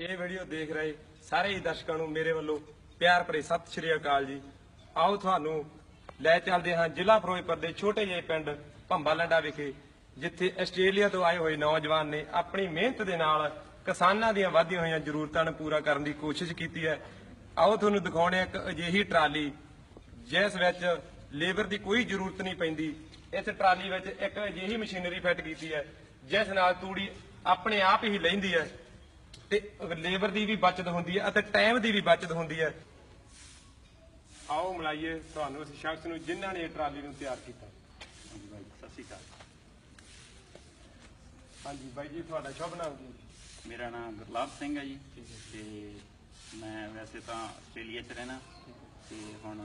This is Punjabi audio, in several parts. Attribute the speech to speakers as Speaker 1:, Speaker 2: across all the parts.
Speaker 1: ਇਹ ਵੀਡੀਓ ਦੇਖ ਰਹੇ ਸਾਰੇ ਹੀ ਦਰਸ਼ਕਾਂ ਨੂੰ ਮੇਰੇ ਵੱਲੋਂ ਪਿਆਰ ਭਰੇ ਸਤਿ ਸ਼੍ਰੀ ਅਕਾਲ ਜੀ। ਆਓ ਤੁਹਾਨੂੰ ਲੈ ਚੱਲਦੇ ਹਾਂ ਜ਼ਿਲ੍ਹਾ ਫਿਰੋਜ਼ਪੁਰ ਦੇ ਛੋਟੇ ਜਿਹੇ ਪਿੰਡ ਭੰਬਾਲੰਡਾ ਵਿਖੇ, ਜਿੱਥੇ ਆਸਟ੍ਰੇਲੀਆ ਤੋਂ ਆਏ ਹੋਏ ਨੌਜਵਾਨ ਨੇ ਆਪਣੀ ਮਿਹਨਤ ਦੇ ਨਾਲ ਕਿਸਾਨਾਂ ਦੀਆਂ ਵਾਧੀਆਂ ਹੋਈਆਂ ਜ਼ਰੂਰਤਾਂ ਨੂੰ ਪੂਰਾ ਕਰਨ ਦੀ ਕੋਸ਼ਿਸ਼ ਕੀਤੀ ਹੈ। ਆਓ ਤੁਹਾਨੂੰ ਦਿਖਾਉਣੇ ਇੱਕ ਅਜਿਹੀ ਟਰਾਲੀ, ਜਿਸ ਵਿੱਚ ਲੇਬਰ ਦੀ ਕੋਈ ਜ਼ਰੂਰਤ ਨਹੀਂ ਪੈਂਦੀ। ਇਸ ਟਰਾਲੀ ਵਿੱਚ ਇੱਕ ਅਜਿਹੀ ਮਸ਼ੀਨਰੀ ਫਿੱਟ ਕੀਤੀ ਹੈ, ਜਿਸ ਨਾਲ ਤੂੜੀ ਆਪਣੇ ਆਪ ਹੀ ਲੈਂਦੀ ਹੈ। ਤੇ ਲੇਬਰ ਦੀ ਵੀ ਬਚਤ ਹੁੰਦੀ ਹੈ ਅਤੇ ਟਾਈਮ ਦੀ ਵੀ ਬਚਤ ਹੁੰਦੀ ਹੈ। ਆਓ ਮਿਲਾਈਏ ਤੁਹਾਨੂੰ ਉਸ ਸ਼ਖਸ ਨੂੰ ਜਿਨ੍ਹਾਂ ਨੇ ਇਹ ਟਰਾਲੀ ਨੂੰ ਤਿਆਰ ਕੀਤਾ।
Speaker 2: ਹਾਂਜੀ ਬਾਈ ਸਤਿ ਸ਼੍ਰੀ ਅਕਾਲ।
Speaker 1: ਹਾਂਜੀ ਬਾਈ ਜੀ ਤੁਹਾਡਾ ਸ਼ੁਭ ਨਾਮ ਕੀ ਹੈ?
Speaker 2: ਮੇਰਾ ਨਾਮ ਗੁਰਲਾਬ ਸਿੰਘ ਹੈ ਜੀ ਤੇ ਮੈਂ ਵੈਸੇ ਤਾਂ ਆਸਟ੍ਰੇਲੀਆ 'ਚ ਰਹਿਣਾ ਤੇ ਹੁਣ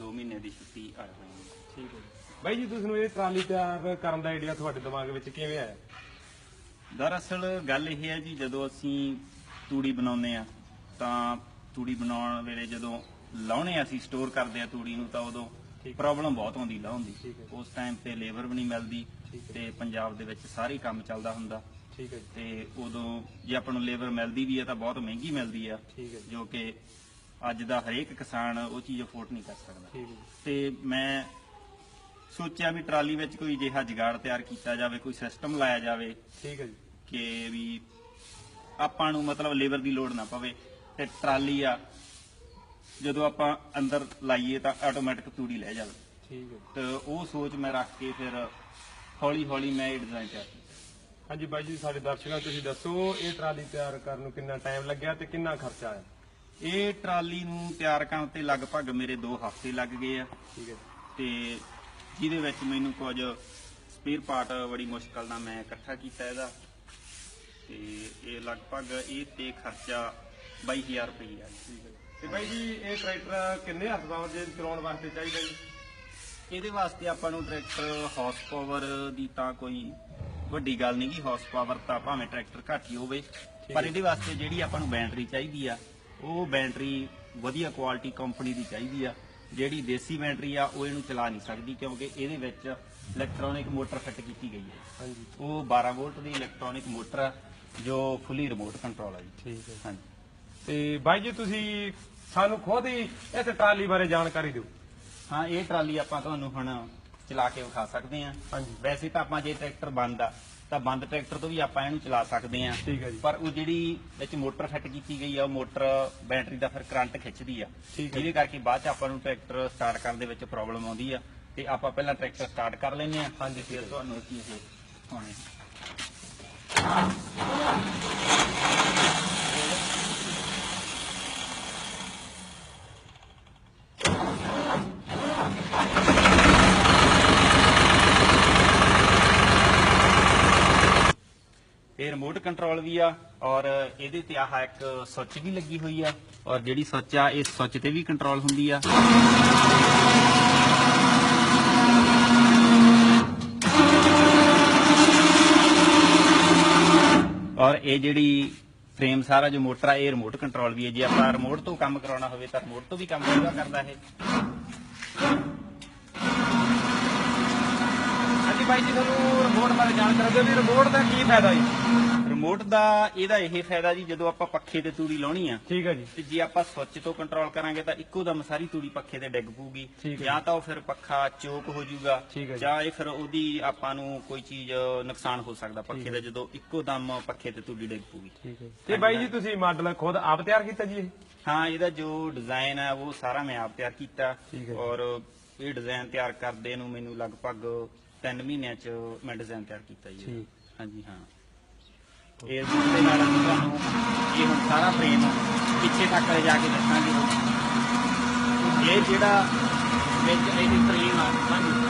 Speaker 2: 2 ਮਹੀਨੇ ਦੀ ਛੁੱਟੀ ਆਇਆ ਹੋਇਆ ਹਾਂ।
Speaker 1: ਠੀਕ ਹੈ ਬਾਈ ਜੀ ਤੁਹਾਨੂੰ ਇਹ ਟਰਾਲੀ ਤਿਆਰ ਕਰਨ ਦਾ ਆਈਡੀਆ ਤੁਹਾਡੇ ਦਿਮਾਗ ਵਿੱਚ ਕਿਵੇਂ ਆਇਆ?
Speaker 2: ਦਰਅਸਲ ਗੱਲ ਇਹ ਹੈ ਜੀ ਜਦੋਂ ਅਸੀਂ ਤੂੜੀ ਬਣਾਉਂਦੇ ਆ ਤਾਂ ਤੂੜੀ ਬਣਾਉਣ ਵੇਲੇ ਜਦੋਂ ਲਾਉਣੇ ਅਸੀਂ ਸਟੋਰ ਕਰਦੇ ਆ ਤੂੜੀ ਨੂੰ ਤਾਂ ਉਦੋਂ। ਪ੍ਰੋਬਲਮ ਬਹੁਤ ਆਉਂਦੀ ਲਾਉਣ ਦੀ। ਉਸ ਟਾਈਮ ਤੇ ਲੇਬਰ ਵੀ ਨਹੀਂ ਮਿਲਦੀ। ਤੇ ਪੰਜਾਬ ਦੇ ਵਿੱਚ ਸਾਰੇ ਕੰਮ ਚੱਲਦਾ ਹੁੰਦਾ।
Speaker 1: ਠੀਕ ਹੈ
Speaker 2: ਤੇ ਉਦੋਂ ਜੇ ਆਪਾਂ ਨੂੰ ਲੇਬਰ ਮਿਲਦੀ ਵੀ ਹੈ ਤਾਂ ਬਹੁਤ ਮਹਿੰਗੀ ਮਿਲਦੀ ਆ।
Speaker 1: ਜੀ।
Speaker 2: ਕਿ ਅੱਜ ਦਾ ਹਰੇਕ ਕਿਸਾਨ ਉਹ ਚੀਜ਼ ਅਫੋਰਡ ਨਹੀਂ ਕਰ ਸਕਦਾ। ਤੇ ਮੈਂ ਸੋਚਿਆ ਵੀ ਟਰਾਲੀ ਵਿੱਚ ਕੋਈ ਜਿਹਾ ਜਗਾੜ ਤਿਆਰ ਕੀਤਾ ਜਾਵੇ ਕੋਈ ਸਿਸਟਮ ਲਾਇਆ ਜਾਵੇ
Speaker 1: ਠੀਕ ਹੈ ਜੀ।
Speaker 2: ਕਿ ਵੀ ਆਪਾਂ ਨੂੰ ਮਤਲਬ ਲੇਬਰ ਦੀ ਲੋੜ ਨਾ ਪਵੇ ਤੇ ਟਰਾਲੀ ਆ ਜਦੋਂ ਆਪਾਂ ਅੰਦਰ ਲਾਈਏ ਤਾਂ ਆਟੋਮੈਟਿਕ ਤੂੜੀ ਲੈ ਜਾਵੇ।
Speaker 1: ਠੀਕ ਹੈ
Speaker 2: ਤੇ ਉਹ ਸੋਚ ਮੈਂ ਰੱਖ ਕੇ ਫਿਰ ਹੌਲੀ ਹੌਲੀ ਮੈਂ ਇਹ ਡਿਜ਼ਾਈਨ ਤਿਆਰ
Speaker 1: ਹਾਂਜੀ ਬਾਈ ਜੀ ਸਾਡੇ ਦਰਸ਼ਕਾਂ ਤੁਸੀਂ ਦੱਸੋ ਇਹ ਟਰਾਲੀ ਤਿਆਰ ਕਰਨ ਨੂੰ ਕਿੰਨਾ ਟਾਈਮ ਲੱਗਿਆ ਤੇ ਕਿੰਨਾ ਖਰਚਾ ਆਇਆ?
Speaker 2: ਇਹ ਟਰਾਲੀ ਨੂੰ ਤਿਆਰ ਕਰਨ ਤੇ ਲਗਭਗ ਮੇਰੇ 2 ਹਫ਼ਤੇ ਲੱਗ ਗਏ ਆ।
Speaker 1: ਠੀਕ ਹੈ
Speaker 2: ਤੇ ਜਿਹਦੇ ਵਿੱਚ ਮੈਨੂੰ ਕੁਝ ਸਪੇਅਰ ਪਾਰਟ ਬੜੀ ਮੁਸ਼ਕਲ ਨਾਲ ਮੈਂ ਇਕੱਠਾ ਕੀਤਾ ਇਹਦਾ। ਤੇ ਇਹ ਲਗਭਗ ਇਹ ਤੇ ਖਰਚਾ 22000 ਰੁਪਏ ਆ
Speaker 1: ਠੀਕ ਹੈ ਤੇ ਬਾਈ ਜੀ ਇਹ ਟਰੈਕਟਰ ਕਿੰਨੇ ਹੱਥ ਪਾਵਰ ਜੇ ਚਲਾਉਣ ਵਾਸਤੇ ਚਾਹੀਦਾ ਜੀ?
Speaker 2: ਇਹਦੇ ਵਾਸਤੇ ਆਪਾਂ ਨੂੰ ਟਰੈਕਟਰ ਹਾਰਸ ਪਾਵਰ ਦੀ ਤਾਂ ਕੋਈ ਵੱਡੀ ਗੱਲ ਨਹੀਂ ਗੀ ਹਾਰਸ ਪਾਵਰ ਤਾਂ ਭਾਵੇਂ ਟਰੈਕਟਰ ਘੱਟ ਹੀ ਹੋਵੇ ਪਰ ਇਹਦੇ ਵਾਸਤੇ ਜਿਹੜੀ ਆਪਾਂ ਨੂੰ ਬੈਟਰੀ ਚਾਹੀਦੀ ਆ ਉਹ ਬੈਟਰੀ ਵਧੀਆ ਕੁਆਲਿਟੀ ਕੰਪਨੀ ਦੀ ਚਾਹੀਦੀ ਆ। ਜਿਹੜੀ ਦੇਸੀ ਬੈਟਰੀ ਆ ਉਹ ਇਹਨੂੰ ਚਲਾ ਨਹੀਂ ਸਕਦੀ ਕਿਉਂਕਿ ਇਹਦੇ ਵਿੱਚ ਇਲੈਕਟ੍ਰੋਨਿਕ ਮੋਟਰ ਫਿੱਟ ਕੀਤੀ ਗਈ ਹੈ।
Speaker 1: ਹਾਂਜੀ।
Speaker 2: ਉਹ 12 ਵੋਲਟ ਦੀ ਇਲੈਕਟ੍ਰੋਨਿਕ ਮੋਟਰ ਆ ਜੋ ਫੁੱਲੀ ਰਿਮੋਟ ਕੰਟਰੋਲ ਆ ਜੀ।
Speaker 1: ਠੀਕ ਹੈ।
Speaker 2: ਹਾਂਜੀ।
Speaker 1: ਤੇ ਬਾਈ ਜੀ ਤੁਸੀਂ ਸਾਨੂੰ ਖੁਦ ਹੀ ਇਸ ਟਰਾਲੀ ਬਾਰੇ ਜਾਣਕਾਰੀ ਦਿਓ।
Speaker 2: ਹਾਂ ਇਹ ਟਰਾਲੀ ਆਪਾਂ ਤੁਹਾਨੂੰ ਹੁਣ ਚਲਾ ਕੇ ਵਿਖਾ ਸਕਦੇ ਹਾਂ।
Speaker 1: ਹਾਂਜੀ।
Speaker 2: ਵੈਸੇ ਤਾਂ ਆਪਾਂ ਜੇ ਟਰੈਕਟਰ ਬੰਦ ਆ ਤਾਂ ਬੰਦ ਟਰੈਕਟਰ ਤੋਂ ਵੀ ਆਪਾਂ ਇਹਨੂੰ ਚਲਾ ਸਕਦੇ ਹਾਂ।
Speaker 1: ਠੀਕ ਹੈ ਜੀ।
Speaker 2: ਪਰ ਉਹ ਜਿਹੜੀ ਵਿੱਚ ਮੋਟਰ ਫਿੱਟ ਕੀਤੀ ਗਈ ਆ ਉਹ ਮੋਟਰ ਬੈਟਰੀ ਦਾ ਫਿਰ ਕਰੰਟ ਖਿੱਚਦੀ ਆ।
Speaker 1: ਠੀਕ ਹੈ।
Speaker 2: ਜਿਹਦੇ ਕਰਕੇ ਬਾਅਦ ਚ ਆਪਾਂ ਨੂੰ ਟਰੈਕਟਰ ਸਟਾਰਟ ਕਰਨ ਦੇ ਵਿੱਚ ਪ੍ਰੋਬਲਮ ਆਉਂਦੀ ਆ ਤੇ ਆਪਾਂ ਪਹਿਲਾਂ ਟਰੈਕਟਰ ਸਟਾਰਟ ਕਰ ਲੈਂਦੇ ਆ
Speaker 1: ਹਾਂਜੀ,
Speaker 2: ਫਿਰ। ਤੁਹਾਨੂੰ ਅਸੀਂ ਇਹ ਦਿਖਾਉਣੇ ਇਹ ਰਿਮੋਟ ਕੰਟਰੋਲ ਵੀ ਆ ਔਰ ਇਹਦੇ ਤੇ ਆਹ ਇੱਕ ਸੁੱਚ ਵੀ ਲੱਗੀ ਹੋਈ ਆ ਔਰ ਜਿਹੜੀ ਸੁੱਚ ਆ ਇਹ ਸੁੱਚ ਤੇ ਵੀ ਕੰਟਰੋਲ ਹੁੰਦੀ ਆ। ਔਰ ਇਹ ਜਿਹੜੀ ਫਰੇਮ ਸਾਰਾ ਜੋ ਮੋਟਰ ਆ, ਇਹ ਰਿਮੋਟ ਕੰਟਰੋਲ ਵੀ ਹੈ ਜੇ ਆਪਾਂ ਰਿਮੋਟ ਤੋਂ ਕੰਮ ਕਰਾਉਣਾ ਹੋਵੇ ਤਾਂ ਰਿਮੋਟ ਤੋਂ ਵੀ ਕੰਮ ਪੂਰਾ ਕਰਦਾ ਇਹ।
Speaker 1: ਹਾਂਜੀ ਬਾਈ ਜੀ, ਤੁਹਾਨੂੰ ਰਿਮੋਟ ਬਾਰੇ ਜਾਣਕਾਰੀ ਦਿਓ। ਵੀ ਰਿਮੋਟ ਦਾ ਕੀ ਫਾਇਦਾ ਜੀ?
Speaker 2: ਰਿਮੋਟ ਦਾ ਇਹਦਾ ਇਹ ਫਾਇਦਾ ਜੀ ਜਦੋਂ ਆਪਾਂ ਪੱਖੇ ਤੇ ਤੂੜੀ ਲਾਉਣੀ ਆ
Speaker 1: ਠੀਕ ਹੈ ਜੀ।
Speaker 2: ਤੇ ਜੇ ਆਪਾਂ ਸੁੱਚ ਤੋਂ ਕੰਟਰੋਲ ਕਰਾਂਗੇ ਤਾਂ ਇੱਕੋ ਦਮ ਸਾਰੀ ਤੂੜੀ ਪੱਖੇ ਤੇ ਡਿੱਗ ਪੂਗੀ
Speaker 1: ਠੀਕ ਹੈ।
Speaker 2: ਜਾਂ। ਤਾਂ ਉਹ ਫਿਰ ਪੱਖਾ ਚੋਕ ਹੋ ਜਾਊਗਾ
Speaker 1: ਠੀਕ ਹੈ ਜੀ।
Speaker 2: ਜਾਂ ਇਹ ਫਿਰ ਉਹਦੀ ਆਪਾਂ ਨੂੰ ਕੋਈ ਚੀਜ਼ ਨੁਕਸਾਨ ਹੋ ਸਕਦਾ ਪੱਖੇ ਦਾ ਜਦੋਂ ਇੱਕੋ ਦਮ ਪੱਖੇ ਤੇ ਤੂੜੀ ਡਿੱਗ ਪੂਗੀ
Speaker 1: ਠੀਕ ਹੈ ਤੇ ਬਾਈ ਜੀ ਤੁਸੀਂ ਮਾਡਲ ਖੁਦ ਆਪ ਤਿਆਰ ਕੀਤਾ ਜੀ ਇਹ?
Speaker 2: ਹਾਂ ਇਹਦਾ ਜੋ ਡਿਜ਼ਾਈਨ ਹੈ ਉਹ ਸਾਰਾ ਮੈਂ ਆਪ ਤਿਆਰ ਕੀਤਾ।
Speaker 1: ਠੀਕ ਹੈ।
Speaker 2: ਔਰ ਇਹ ਡਿਜ਼ਾਈਨ ਤਿਆਰ ਕਰਦੇ ਨੂੰ ਮੈਨੂੰ ਲਗਭਗ 3 ਮਹੀਨਿਆਂ ਚ ਮੈਂ ਡਿਜ਼ਾਈਨ ਤਿਆਰ ਕੀਤਾ ਜੀ
Speaker 1: ਠੀਕ।
Speaker 2: ਹਾਂਜੀ ਹਾਂ। ਇਹ ਦੇ ਨਾਲ ਅਸੀਂ ਤੁਹਾਨੂੰ ਇਹ ਹੁਣ ਸਾਰਾ ਫਰੇਮ ਪਿੱਛੇ ਤੱਕ ਲੈ ਜਾ ਕੇ ਦੱਸਾਂਗੇ। ਇਹ ਜਿਹੜਾ ਵਿੱਚ ਇਹ ਫਰੇਮ ਆ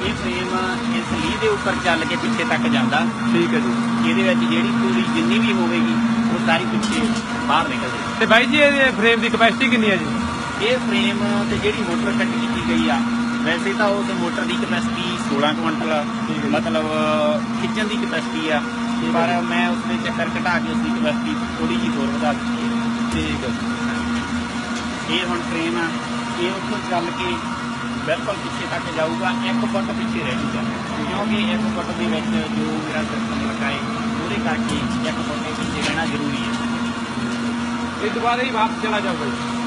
Speaker 2: ਇਹ ਫਰੇਮ ਇਸ ਲੀ ਦੇ ਉੱਪਰ ਚੱਲ ਕੇ ਪਿੱਛੇ ਤੱਕ ਜਾਂਦਾ।
Speaker 1: ਠੀਕ ਹੈ ਜੀ।
Speaker 2: ਇਹਦੇ ਵਿੱਚ ਜਿਹੜੀ ਪੂਰੀ ਜਿੰਨੀ ਵੀ ਹੋਵੇਗੀ ਉਹ ਸਾਰੀ ਪਿੱਛੇ ਬਾਹਰ ਨਿਕਲ ਜਾਏਗੀ
Speaker 1: ਤੇ ਬਾਈ ਜੀ ਇਹਦੇ ਫਰੇਮ ਦੀ ਕਪੈਸਿਟੀ ਕਿੰਨੀ ਹੈ ਜੀ?
Speaker 2: ਇਹ ਫਰੇਮ ਤੇ ਜਿਹੜੀ ਮੋਟਰ ਫਿੱਟ ਕੀਤੀ ਗਈ ਆ ਵੈਸੇ ਤਾਂ ਉਸ ਮੋਟਰ ਦੀ ਕਪੈਸਿਟੀ 16 ਕੁਇੰਟਲ। ਮਤਲਬ ਖਿੱਚਣ ਦੀ ਕਪੈਸਿਟੀ ਆ। ਪਰ ਮੈਂ ਉਸ ਦੇ ਚੱਕਰ ਘਟਾ ਕੇ ਉਸ ਦੀ ਕਪੈਸਿਟੀ ਥੋੜੀ ਜਿਹੀ ਹੋਰ ਵਧਾ ਦਿੱਤੀ
Speaker 1: ਠੀਕ ਹੈ
Speaker 2: ਇਹ ਹੁਣ ਫਰੇਮ ਆ ਇਹ ਉੱਥੋਂ ਚੱਲ ਕੇ ਬਿਲਕੁਲ ਪਿੱਛੇ ਤੱਕ ਜਾਊਗਾ ਇੱਕ ਫੁੱਟ ਪਿੱਛੇ ਰਹਿ ਜੂਗਾ ਕਿਉਂਕਿ ਇੱਕ ਫੁੱਟ ਦੇ ਵਿੱਚ ਜੋ ਮੇਰਾ ਸਿਸਟਮ ਲੱਗਾ ਹੈ ਉਹਦੇ ਕਰਕੇ ਇੱਕ ਫੁੱਟ ਦੇ ਪਿੱਛੇ ਰਹਿਣਾ ਜ਼ਰੂਰੀ ਹੈ।
Speaker 1: ਇਹ ਦੁਬਾਰਾ ਹੀ ਵਾਪਸ ਚਲਾ ਜਾਊਗਾ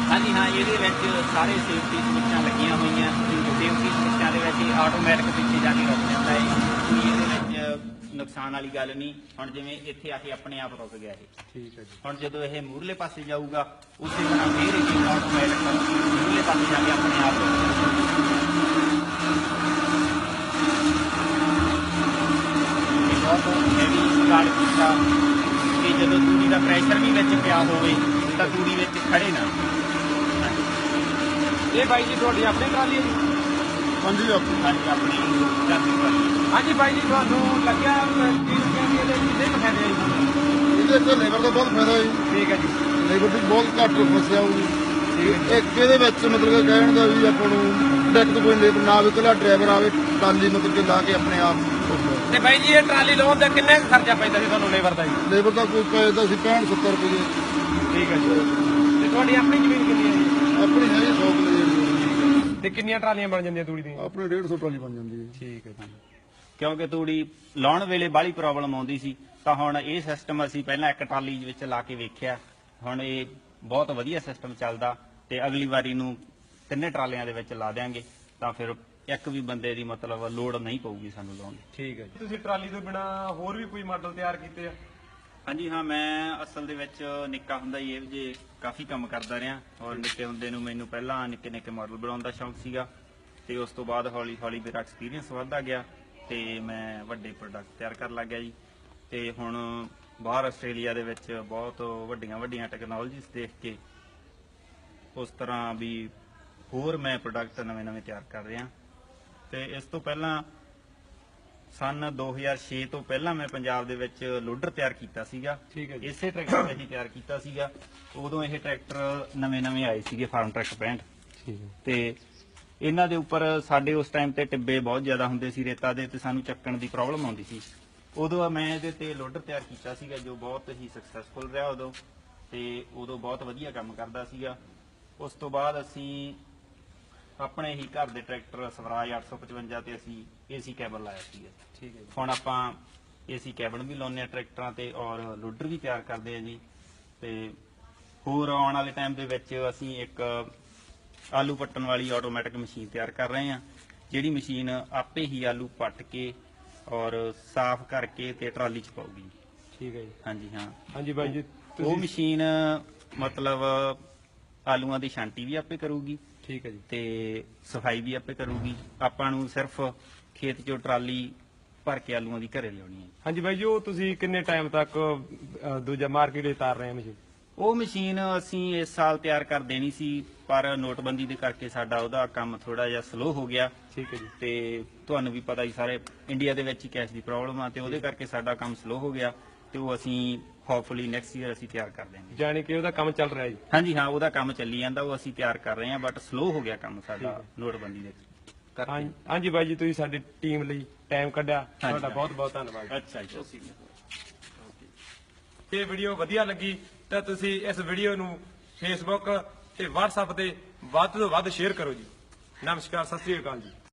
Speaker 2: ਹਾਂਜੀ ਹਾਂ ਇਹਦੇ ਵਿੱਚ ਸਾਰੇ ਸੇਫਟੀ ਸਵਿੱਚਾਂ ਲੱਗੀਆਂ ਹੋਈਆਂ ਸੇਫਟੀ ਸਵਿੱਚਾਂ ਦੇ ਵਿੱਚ ਆਟੋਮੈਟਿਕ ਪਿੱਛੇ ਜਾ ਕੇ ਰੁਕ ਜਾਂਦਾ ਹੈ। ਇਹਦੇ ਵਿੱਚ ਨੁਕਸਾਨ ਵਾਲੀ ਗੱਲ ਨਹੀਂ। ਹੁਣ ਜਿਵੇਂ ਇੱਥੇ ਆ ਕੇ ਆਪਣੇ ਆਪ ਰੁਕ ਗਿਆ ਇਹ।
Speaker 1: ਠੀਕ ਹੈ ਜੀ।
Speaker 2: ਹੁਣ ਜਦੋਂ ਇਹ ਮੂਰਲੇ ਪਾਸੇ ਜਾਊਗਾ ਉਸੇ ਤਰ੍ਹਾਂ ਫੇਰ ਇਹ ਆਟੋਮੈਟਿਕ ਮੂਰਲੇ ਪਾਸੇ ਜਾ ਕੇ ਆਪਣੇ ਆਪ ਇਹ ਬਹੁਤ ਹੈਵੀ ਕੀਤਾ ਕਿ ਜਦੋਂ ਤੂੜੀ ਦਾ ਪ੍ਰੈਸ਼ਰ ਵੀ ਵਿੱਚ ਪਿਆ ਹੋਵੇ ਤਾਂ ਤੂੜੀ ਵਿੱਚ ਖੜੇ ਨਾ।
Speaker 1: ਇਹ ਬਾਈ ਜੀ ਤੁਹਾਡੀ ਆਪਣੀ ਟਰਾਲੀ ਹੈ ਜੀ?
Speaker 3: ਹਾਂਜੀ
Speaker 2: ਹਾਂਜੀ ਆਪਣੀ ਜਾਤੀ ਵਾਲੀ
Speaker 1: ਹਾਂਜੀ ਬਾਈ ਜੀ ਤੁਹਾਨੂੰ ਲੱਗਿਆ ਕੀ ਕਹਿੰਦੇ ਇਹਦੇ ਕਿੰਨੇ ਕੁ ਫਾਇਦੇ ਆ ਜੀ ਤੁਹਾਨੂੰ?
Speaker 3: ਇਹਦੇ ਤੇ ਲੇਬਰ ਦਾ ਬਹੁਤ ਫਾਇਦਾ ਹੈ
Speaker 1: ਠੀਕ ਹੈ ਜੀ।
Speaker 3: ਲੇਬਰ ਦੀ ਬਹੁਤ ਘੱਟ ਫਸਿਆ ਹੋਊਗੀ ਇੱਕ ਇਹਦੇ ਵਿੱਚ ਮਤਲਬ ਕਿ ਕਹਿਣ ਦਾ ਵੀ ਆਪਾਂ ਨੂੰ ਡੈਕ ਤੋਂ ਕੋਈ ਲੇਬਰ ਨਾ ਆਵੇ ਇਕੱਲਾ ਡਰਾਈਵਰ ਆਵੇ ਟਾਲੀ ਮਤਲਬ ਕਿ ਲਾ ਕੇ ਆਪਣੇ ਆਪ
Speaker 1: ਤੇ ਬਾਈ ਜੀ ਇਹ ਟਰਾਲੀ ਲਾਉਣ ਦਾ ਕਿੰਨਾ ਕੁ ਖਰਚਾ ਪੈਂਦਾ ਸੀ ਤੁਹਾਨੂੰ ਲੇਬਰ ਦਾ ਜੀ?
Speaker 3: ਲੇਬਰ ਦਾ ਕੋਈ ਪੈਦਾ ਸੀ 65 70 ਰੁਪਏ
Speaker 1: ਠੀਕ ਹੈ ਜੀ। ਤੇ ਤੁਹਾਡੀ ਆਪਣੀ ਜ਼ਮੀਨ ਕਿੰਨੀ ਹੈ ਜੀ?
Speaker 3: ਆਪਣੀ ਹੈ 100 ਕਿਲੇ
Speaker 1: ਤੇ ਕਿੰਨੀਆਂ ਟਰਾਲੀਆਂ ਬਣ ਜਾਂਦੀਆਂ ਤੂੜੀ ਦੀਆਂ?
Speaker 3: ਆਪਣੀ 150 ਟਰਾਲੀ ਬਣ ਜਾਂਦੀ ਹੈ।
Speaker 1: ਠੀਕ ਹੈ ਜੀ।
Speaker 2: ਕਿਉਂਕਿ ਤੂੜੀ ਲਾਉਣ ਵੇਲੇ ਬਾਹਲੀ ਪ੍ਰੋਬਲਮ ਆਉਂਦੀ ਸੀ ਤਾਂ ਹੁਣ ਇਹ ਸਿਸਟਮ ਅਸੀਂ ਪਹਿਲਾਂ ਇੱਕ ਟਰਾਲੀ ਵਿੱਚ ਲਾ ਕੇ ਵੇਖਿਆ। ਹੁਣ ਇਹ ਬਹੁਤ ਵਧੀਆ ਸਿਸਟਮ ਚੱਲਦਾ ਤੇ ਅਗਲੀ ਵਾਰੀ ਨੂੰ ਤਿੰਨੇ ਟਰਾਲੀਆਂ ਦੇ ਵਿੱਚ ਲਾ ਦੇਾਂਗੇ ਤਾਂ ਫਿਰ ਇੱਕ ਵੀ ਬੰਦੇ ਦੀ ਮਤਲਬ ਲੋਡ ਨਹੀਂ ਪਊਗੀ ਸਾਨੂੰ ਲਾਉਣ ਦੀ।
Speaker 1: ਠੀਕ ਹੈ ਜੀ। ਤੁਸੀਂ ਟਰਾਲੀ ਤੋਂ ਬਿਨਾ ਹੋਰ ਵੀ ਕੋਈ ਮਾਡਲ ਤਿਆਰ ਕੀਤੇ ਆ?
Speaker 2: ਹਾਂਜੀ, ਹਾਂ, ਮੈਂ ਅਸਲ ਦੇ ਵਿੱਚ ਨਿੱਕਾ ਹੁੰਦਾ ਹੀ ਇਹ ਜੇ ਕਾਫੀ ਕੰਮ ਕਰਦਾ ਰਿਹਾ ਔਰ ਨਿੱਕੇ ਹੁੰਦੇ ਨੂੰ ਮੈਨੂੰ ਪਹਿਲਾਂ ਨਿੱਕੇ ਨਿੱਕੇ ਮਾਡਲ ਬਣਾਉਣ ਦਾ ਸ਼ੌਂਕ ਸੀਗਾ ਤੇ ਉਸ ਤੋਂ ਬਾਅਦ ਹੌਲੀ ਹੌਲੀ ਮੇਰਾ ਐਕਸਪੀਰੀਅੰਸ ਵੱਧਦਾ ਗਿਆ ਤੇ ਮੈਂ ਵੱਡੇ ਪ੍ਰੋਡਕਟ ਤਿਆਰ ਕਰਨ ਲੱਗ ਗਿਆ ਜੀ। ਤੇ ਹੁਣ ਬਾਹਰ ਆਸਟ੍ਰੇਲੀਆ ਦੇ ਵਿੱਚ ਬਹੁਤ ਵੱਡੀਆਂ ਵੱਡੀਆਂ ਟੈਕਨੋਲੋਜੀਸ ਦੇਖ ਕੇ ਉਸ ਤਰ੍ਹਾਂ ਵੀ ਹੋਰ ਮੈਂ ਪ੍ਰੋਡਕਟ ਨਵੇਂ-ਨਵੇਂ ਤਿਆਰ ਕਰ ਰਿਹਾ। ਤੇ ਇਸ ਤੋਂ ਪਹਿਲਾਂ ਸਨ 2006 ਤੋਂ ਪਹਿਲਾਂ ਮੈਂ ਪੰਜਾਬ ਦੇ ਵਿੱਚ ਲੋਡਰ ਤਿਆਰ ਕੀਤਾ ਸੀਗਾ।
Speaker 1: ਠੀਕ ਹੈ ਜੀ।
Speaker 2: ਇਸੇ ਟਰੈਕਟਰ ਤੇ ਹੀ ਤਿਆਰ ਕੀਤਾ ਸੀਗਾ। ਉਦੋਂ ਇਹ ਟਰੈਕਟਰ ਨਵੇਂ-ਨਵੇਂ ਆਏ ਸੀਗੇ ਫਾਰਮ ਟਰੈਕ 65
Speaker 1: ਠੀਕ ਹੈ।
Speaker 2: ਤੇ ਇਹਨਾਂ ਦੇ ਉੱਪਰ ਸਾਡੇ ਉਸ ਟਾਈਮ ਤੇ ਟਿੱਬੇ ਬਹੁਤ ਜ਼ਿਆਦਾ ਹੁੰਦੇ ਸੀ ਰੇਤਾ ਦੇ ਤੇ ਸਾਨੂੰ ਚੱਕਣ ਦੀ ਪ੍ਰੋਬਲਮ ਆਉਂਦੀ ਸੀ। ਉਦੋਂ ਮੈਂ ਇਹਦੇ ਤੇ ਲੋਡਰ ਤਿਆਰ ਕੀਤਾ ਸੀਗਾ ਜੋ ਬਹੁਤ ਹੀ ਸਕਸੈਸਫੁਲ ਰਿਹਾ ਉਦੋਂ। ਤੇ ਉਦੋਂ ਬਹੁਤ ਵਧੀਆ ਕੰਮ ਕਰਦਾ ਸੀਗਾ। ਉਸ ਤੋਂ ਬਾਅਦ ਅਸੀਂ ਆਪਣੇ ਹੀ ਘਰ ਦੇ ਟਰੈਕਟਰ ਸਵਰਾਜ 855 ਤੇ ਅਸੀਂ ਏਸੀ ਕੇਬਲ ਲਾਇਆ ਸੀਗਾ
Speaker 1: ਠੀਕ ਹੈ ਜੀ।
Speaker 2: ਹੁਣ ਆਪਾਂ ਏਸੀ ਕੈਬਨ ਵੀ ਲਾਉਂਦੇ ਆ ਟਰੈਕਟਰਾਂ ਤੇ ਔਰ ਲੋਡਰ ਵੀ ਤਿਆਰ ਕਰਦੇ ਆ ਜੀ। ਤੇ ਹੋਰ ਆਉਣ ਵਾਲੇ ਟਾਈਮ ਦੇ ਵਿੱਚ ਅਸੀਂ ਇੱਕ ਆਲੂ ਪੱਟਣ ਵਾਲੀ ਆਟੋਮੈਟਿਕ ਮਸ਼ੀਨ ਤਿਆਰ ਕਰ ਰਹੇ ਆ ਜਿਹੜੀ ਮਸ਼ੀਨ ਆਪੇ ਹੀ ਆਲੂ ਪੱਟ ਕੇ ਔਰ ਸਾਫ਼ ਕਰਕੇ ਤੇ ਟਰਾਲੀ 'ਚ ਪਾਉਗੀ
Speaker 1: ਠੀਕ ਹੈ ਜੀ।
Speaker 2: ਹਾਂਜੀ ਹਾਂ।
Speaker 1: ਹਾਂਜੀ ਬਾਈ ਜੀ
Speaker 2: ਉਹ
Speaker 1: ਤੁਸੀਂ
Speaker 2: ਮਸ਼ੀਨ ਮਤਲਬ ਆਲੂਆਂ ਦੀ ਛਾਂਟੀ ਵੀ ਆਪੇ ਕਰੂਗੀ।
Speaker 1: ਠੀਕ ਹੈ ਜੀ।
Speaker 2: ਤੇ ਸਫ਼ਾਈ ਵੀ ਆਪੇ ਕਰੂਗੀ। ਆਪਾਂ ਨੂੰ ਸਿਰਫ ਖੇਤ 'ਚੋਂ ਟਰਾਲੀ ਭਰ ਕੇ ਆਲੂਆਂ ਦੀ ਘਰੇ ਲਿਆਉਣੀ ਹੈ।
Speaker 1: ਹਾਂਜੀ ਬਾਈ ਜੀ ਉਹ ਤੁਸੀਂ ਕਿੰਨੇ ਟਾਈਮ ਤੱਕ ਅ, ਦੂਜਾ ਮਾਰਕੀਟ ਵਿੱਚ ਤਾਰ ਰਹੇ ਮਸ਼ੀਨ?
Speaker 2: ਉਹ ਮਸ਼ੀਨ ਅਸੀਂ ਇਸ ਸਾਲ ਤਿਆਰ ਕਰ ਦੇਣੀ ਸੀ ਪਰ ਨੋਟਬੰਦੀ ਦੇ ਕਰਕੇ ਸਾਡਾ ਉਹਦਾ ਕੰਮ ਥੋੜਾ ਜਿਹਾ ਸਲੋ ਹੋ ਗਿਆ।
Speaker 1: ਠੀਕ ਹੈ ਜੀ।
Speaker 2: ਤੇ ਤੁਹਾਨੂੰ ਵੀ ਪਤਾ ਹੀ ਸਾਰੇ ਇੰਡੀਆ ਦੇ ਵਿੱਚ ਹੀ ਕੈਸ਼ ਦੀ ਪ੍ਰੋਬਲਮ ਆ ਤੇ ਉਹਦੇ ਕਰਕੇ ਸਾਡਾ ਕੰਮ ਸਲੋ ਹੋ ਗਿਆ। ਤੇ ਉਹ ਅਸੀਂ ਹੋਪਫੁਲੀ ਨੈਕਸਟ ਈਅਰ ਅਸੀਂ ਤਿਆਰ ਕਰ ਦੇਵਾਂਗੇ
Speaker 1: ਜਾਣੀ ਕਿ ਉਹਦਾ ਕੰਮ ਚੱਲ ਰਿਹਾ ਜੀ?
Speaker 2: ਹਾਂਜੀ ਹਾਂ ਉਹਦਾ ਕੰਮ ਚੱਲੀ ਜਾਂਦਾ ਉਹ ਅਸੀਂ ਤਿਆਰ ਕਰ ਰਹੇ ਹਾਂ ਬਟ ਸਲੋ ਹੋ ਗਿਆ ਕੰਮ ਸਾਡਾ ਨੋਟਬੰਦੀ ਦੇ ਕਰਕੇ।
Speaker 1: ਹਾਂ- ਹਾਂਜੀ ਬਾਈ ਜੀ ਤੁਸੀਂ ਸਾਡੀ ਟੀਮ ਲਈ ਟਾਈਮ ਕੱਢਿਆ। ਤੁਹਾਡਾ। ਬਹੁਤ ਬਹੁਤ ਧੰਨਵਾਦ।
Speaker 2: ਅੱਛਾ ਜੀ।
Speaker 1: ਇਹ ਵੀਡੀਓ ਵਧੀਆ ਲੱਗੀ ਤਾਂ ਤੁਸੀਂ ਇਸ ਵੀਡੀਓ ਨੂੰ ਫੇਸਬੁੱਕ ਤੇ WhatsApp ਤੇ ਵੱਧ ਤੋਂ ਵੱਧ ਸ਼ੇਅਰ ਕਰੋ ਜੀ। ਨਮਸਕਾਰ ਸਤਿ ਸ੍ਰੀ ਅਕਾਲ ਜੀ।